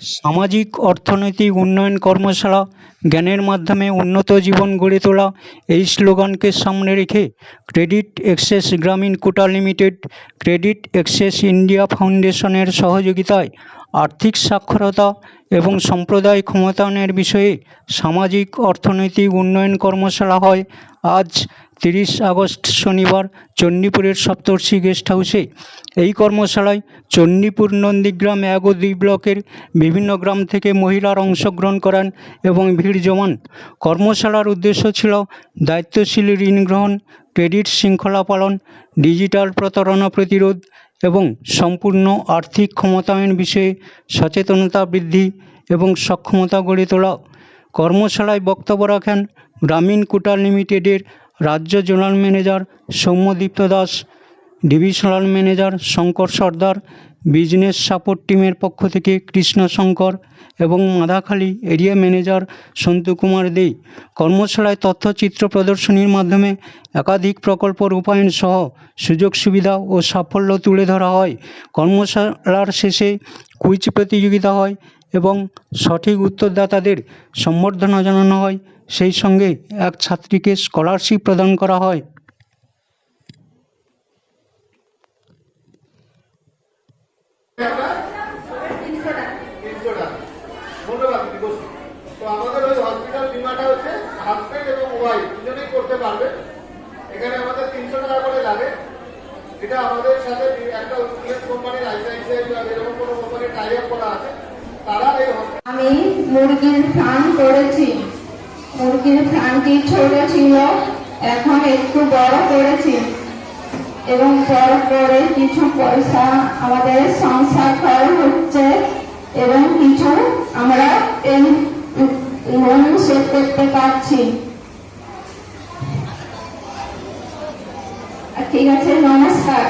সামাজিক, অর্থনৈতিক উন্নয়ন কর্মশালা, জ্ঞানের মাধ্যমে উন্নত জীবন গড়ে তোলা, এই স্লোগানকে সামনে রেখে credit access Grameen Koota limited, credit access India ফাউন্ডেশনের সহযোগিতায় আর্থিক সাক্ষরতা এবং সম্প্রদায় ক্ষমতায়নের বিষয়ে সামাজিক অর্থনৈতিক উন্নয়ন কর্মশালা হয়। আজ তিরিশ আগস্ট শনিবার চণ্ডীপুরের সপ্তর্ষি গেস্ট হাউসে এই কর্মশালায় চণ্ডীপুর নন্দীগ্রাম এক ও দুই ব্লকের বিভিন্ন গ্রাম থেকে মহিলারা অংশগ্রহণ করেন এবং ভিড় জমান। কর্মশালার উদ্দেশ্য ছিল দায়িত্বশীল ঋণ গ্রহণ ক্রেডিট শৃঙ্খলা পালন, ডিজিটাল প্রতারণা প্রতিরোধ এবং সম্পূর্ণ আর্থিক ক্ষমতায়ন বিষয়ে সচেতনতা বৃদ্ধি এবং সক্ষমতা গড়ে তোলা। কর্মশালায় বক্তব্য রাখেন গ্রামীণ কোটাল লিমিটেডের রাজ্য zonal manager Soumyadipta Das, divisional manager Shankar Sardar business support টিমের পক্ষ থেকে কৃষ্ণ শঙ্কর এবং মাদাখালী এরিয়া ম্যানেজার সন্তু কুমার দে কর্মশালায় তথ্যচিত্র প্রদর্শনীর মাধ্যমে একাধিক প্রকল্প রূপায়ণ সহ সুযোগ সুবিধা ও সাফল্য তুলে ধরা হয়। কর্মশালার শেষে কুইজ প্রতিযোগিতা হয় এবং সঠিক উত্তরদাতাদের সম্বর্ধনা জানানো হয়। সেই সঙ্গে এক ছাত্রীকে স্কলারশিপ প্রদান করা হয়। ধন্যবাদ তো আমাদের ওই হসপিটাল বিমাটা হচ্ছে হাজবেন্ড এবং ওয়াইফ দুজনেই করতে পারবে। এখানে আমাদের তিনশো টাকা করে লাগে। এটা আমাদের সাথে একটা ইন্স্যুরেন্স কোম্পানির আইসিআইসিআই এরকম কোনো কোম্পানির টাই আপ করা আছে। আমি মুরগির ফার্ম করেছি। মুরগির ফার্মটি ছোট ছিল, এখন একটু বড় করেছি। এবং বড় করে কিছু পয়সা আমাদের সংসার খরচ হচ্ছে। এবং কিছু আমরা করতে পারছি। ঠিক আছে নমস্কার।